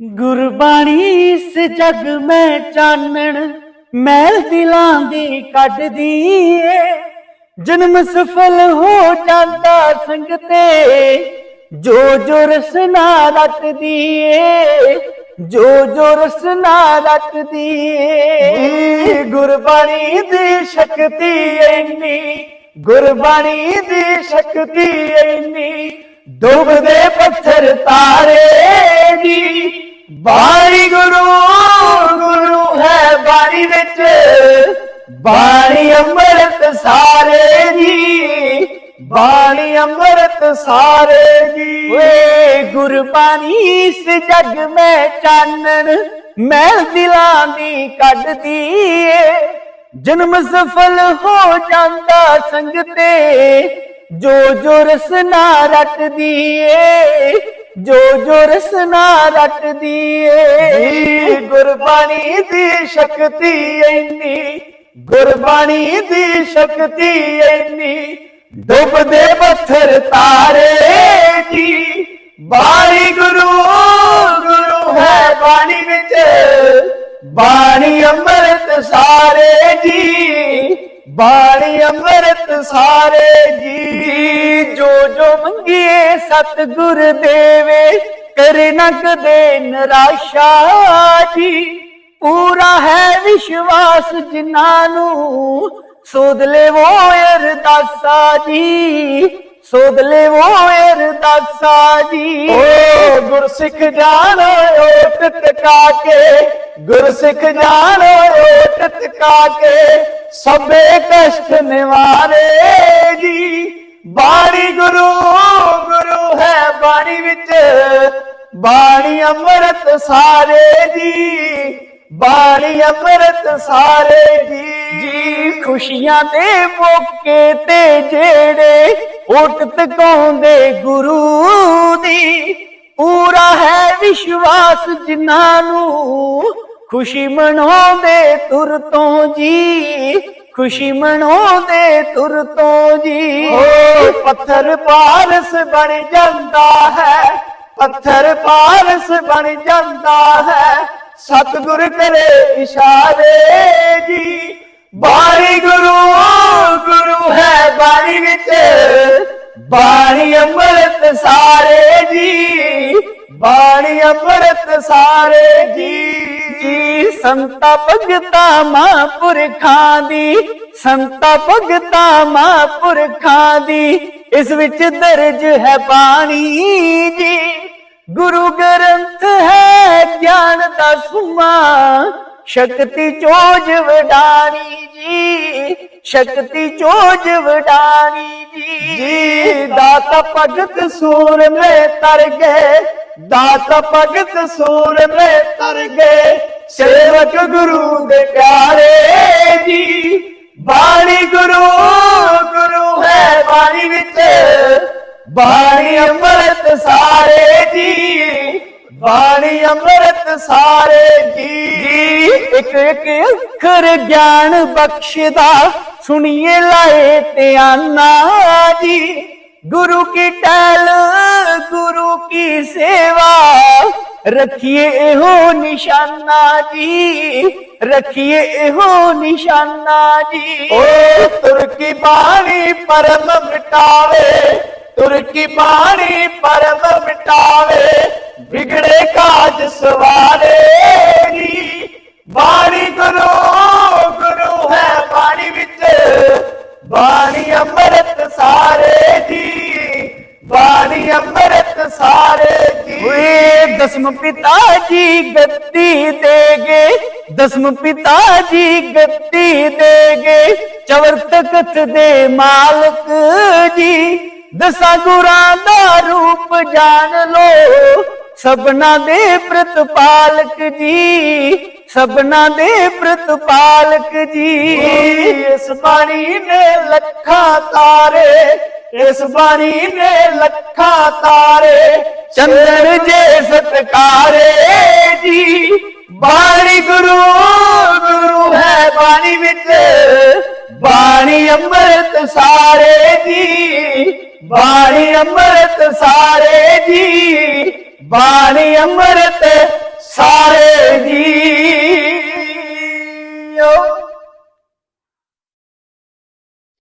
ਗੁਰਬਾਣੀ ਇਸ ਜਗ ਮੈਂ ਚਾਨਣ ਮੈਲ ਦਿਲਾਂ ਦੀ ਕੱਢਦੀ ਏ ਜਨਮ ਸਫਲ ਹੋ ਜਾਂਦਾ ਸੰਗਤੇ ਜੋ ਜੋ ਰਸਨਾ ਰਟਦੀ ਏ ਜੋ ਜੋ ਰਸਨਾ ਰਟਦੀ ਏ ਗੁਰਬਾਣੀ ਦੀ ਸ਼ਕਤੀ ਇੰਨੀ, ਗੁਰਬਾਣੀ ਦੀ ਸ਼ਕਤੀ ਇੰਨੀ, ਡੁੱਬਦੇ ਪੱਥਰ ਤਾਰੇ ਜੀ। ਬਾਣੀ ਗੁਰੂ ਗੁਰੂ ਹੈ ਬਾਣੀ ਵਿੱਚ। ਬਾਣੀ ਅੰਮ੍ਰਿਤ ਸਾਰੇ ਜੀ। ਬਾਣੀ ਅੰਮ੍ਰਿਤ ਸਾਰੇ ਜੀ। ਓਏ ਗੁਰਬਾਣੀ ਇਸ ਜਗ ਮੈਂ ਚਾਨਣ, ਮੈਂ ਦਿਲਾਂ ਦੀ ਕੱਢਦੀ ਏ ਜਨਮ ਸਫਲ ਹੋ ਜਾਂਦਾ ਸੰਗਤੇ। ਜੋ ਜੋ ਰਸਨਾ ਰਟਦੀ ਏ ਜੋ ਜੋ ਰਸਨਾ ਰਟਦੀ ਏ। ਗੁਰਬਾਣੀ ਦੀ ਸ਼ਕਤੀ ਇੰਨੀ ਗੁਰਬਾਣੀ ਦੀ ਸ਼ਕਤੀ ਇੰਨੀ। ਡੁੱਬਦੇ ਪੱਥਰ ਤਾਰੇ ਜੀ ਬਾਣੀ ਗੁਰੂ ਗੁਰੂ ਹੈ ਬਾਣੀ ਵਿੱਚ। ਬਾਣੀ ਅੰਮ੍ਰਿਤ ਸਾਰੇ ਜੀ ਬਾਣੀ ਅੰਮ੍ਰਿਤ ਸਾਰੇ ਜੀ। ਸਤਿਗੁਰ ਦੇਵੇ, ਕਰੇ ਨਾ ਕਦੇ ਨਿਰਾਸ਼ਾ ਜੀ। ਪੂਰਾ ਹੈ ਵਿਸ਼ਵਾਸ ਜਿਨ੍ਹਾਂ ਨੂੰ, ਸੋਧ ਲੈਵੋ ਅਰਦਾਸਾ ਜੀ। ਸੋਧ ਲੈਵੋ ਅਰਦਾਸਾ ਜੀ। ਓ ਗੁਰਸਿੱਖ ਜਾਣ ਓਟ ਟਕਾ ਕੇ। ਗੁਰਸਿੱਖ ਜਾਣ ਓਟ ਟਕਾ ਕੇ। ਸਭੇ ਕਸ਼ਟ ਨਿਵਾਰੇ ਜੀ। ਬਾਣੀ ਗੁਰੂ ਬਾਣੀ ਵਿੱਚ, ਬਾਣੀ ਅੰਮ੍ਰਿਤ ਸਾਰੇ ਜੀ, ਬਾਣੀ ਅੰਮ੍ਰਿਤ ਸਾਰੇ ਜੀ। ਜੀ ਖੁਸ਼ੀਆਂ ਦੇ ਮੌਕੇ ਤੇ ਜਿਹੜੇ ਓਟ ਤਕਾਉਂਦੇ ਗੁਰੂ ਦੀ, ਪੂਰਾ ਹੈ ਵਿਸ਼ਵਾਸ ਜਿਨ੍ਹਾਂ ਨੂੰ ਖੁਸ਼ੀ ਮਨਾਉਂਦੇ ਤੁਰ ਤੋਂ ਜੀ। ਖੁਸ਼ੀ ਮਨਾਉਂਦੇ ਤੁਰ ਤੋਂ ਜੀ। ਪੱਥਰ ਪਾਰਸ ਬਣ ਜਾਂਦਾ ਹੈ। ਪੱਥਰ ਪਾਰਸ ਬਣ ਜਾਂਦਾ ਹੈ। ਸਤਿਗੁਰ ਕਰੇ ਇਸ਼ਾਰੇ ਜੀ। ਬਾਣੀ ਗੁਰੂ ਗੁਰੂ ਹੈ ਬਾਣੀ ਵਿੱਚ। ਬਾਣੀ ਅੰਮ੍ਰਿਤ ਸਾਰੇ ਜੀ। ਬਾਣੀ ਅੰਮ੍ਰਿਤ ਸਾਰੇ ਜੀ। ਜੀ ਸੰਤਾ ਭਗਤਾ ਮਹਾਂਪੁਰਖਾਂ ਦੀ ਸੰਤਾ ਭਗਤਾ ਮਹਾਂਪੁਰਖਾਂ ਦੀ ਇਸ ਵਿੱਚ ਦਰਜ ਹੈ ਬਾਣੀ ਜੀ। ਗੁਰੂ ਗ੍ਰੰਥ ਹੈ ਗਿਆਨ ਦਾ ਸੁਮਾ ਸ਼ਕਤੀ ਚੋਜ ਵਡਾਣੀ ਜੀ। ਸ਼ਕਤੀ ਚੋਜ ਵਡਾਣੀ ਜੀ। ਜੀ। ਦਾਤ ਭਗਤ ਸੂਰ ਮੇ ਤਰ ਗਏ ਦਾਤ ਭਗਤ ਸੂਰ ਮੇ ਤਰ ਗਏ। ਸੇਵਕ ਗੁਰੂ ਦੇ ਪਿਆਰੇ ਜੀ। ਬਾਣੀ ਗੁਰੂ ਗੁਰੂ ਹੈ ਬਾਣੀ ਵਿੱਚ। ਬਾਣੀ ਅੰਮ੍ਰਿਤ ਸਾਰੇ ਜੀ। ਬਾਣੀ ਅੰਮ੍ਰਿਤ ਸਾਰੇ ਜੀ। ਇੱਕ ਇੱਕ ਅੱਖਰ ਗਿਆਨ ਬਖਸ਼ਦਾ, ਸੁਣੀਏ ਲਾਏ ਧਿਆਨਾ ਜੀ। ਗੁਰੂ ਕੀ ਟਹਿਲ, ਗੁਰੂ ਕੀ ਸੇਵਾ ਰਖੀਏ ਇਹੋ ਨਿਸ਼ਾਨਾ ਜੀ ਰਖੀਏ ਇਹੋ ਨਿਸ਼ਾਨਾ ਜੀ ਓ ਤੁਰਕੀ ਬਾਣੀ ਪਰਮ ਮਿਟਾਵੇ ਤੁਰਕੀ ਬਾਣੀ ਪਰਮ ਮਿਟਾਵੇ ਵਿਗੜੇ ਕਾਜ ਸਵਾਰੇ ਜੀ ਬਾਣੀ ਗੁਰੂ ਗੁਰੂ ਹੈ ਬਾਣੀ ਵਿੱਚ ਬਾਣੀ ਅੰਮ੍ਰਿਤ ਸਾਰੇ ਜੀ ਬਾਣੀ ਅੰਮ੍ਰਿਤ ਸਾਰੇ ਜੀ ਓਏ ਦਸਮ ਪਿਤਾ ਜੀ ਗੱਦੀ ਦੇਗੇ, ਦਸਮ ਪਿਤਾ ਜੀ ਗੱਦੀ ਦੇਗੇ ਚਵਰ ਦੇ ਮਾਲਕ ਜੀ। ਦਸਾਂ ਗੁਰਾਂ ਦਾ ਰੂਪ ਜਾਣ ਲੋ, ਸਭਨਾ ਦੇ ਪ੍ਰਤਪਾਲਕ ਜੀ। ਸਭਨਾ ਦੇ ਪ੍ਰਤਪਾਲਕ ਜੀ। ਇਸ ਬਾਣੀ ਨੇ ਲੱਖਾਂ ਤਾਰੇ, ਇਸ ਬਾਣੀ ਨੇ ਲੱਖਾਂ ਤਾਰੇ। ਚੰਦਰ ਜੇ ਸਤਕਾਰੇ ਜੀ, ਬਾਣੀ ਗੁਰੂ ਗੁਰੂ ਹੈ ਬਾਣੀ ਵਿੱਚ। ਬਾਣੀ ਅੰਮ੍ਰਿਤ ਸਾਰੇ ਜੀ, ਬਾਣੀ ਅੰਮ੍ਰਿਤ ਸਾਰੇ ਜੀ, ਬਾਣੀ ਅੰਮ੍ਰਿਤ ਸਾਰੇ ਜੀ। ਓ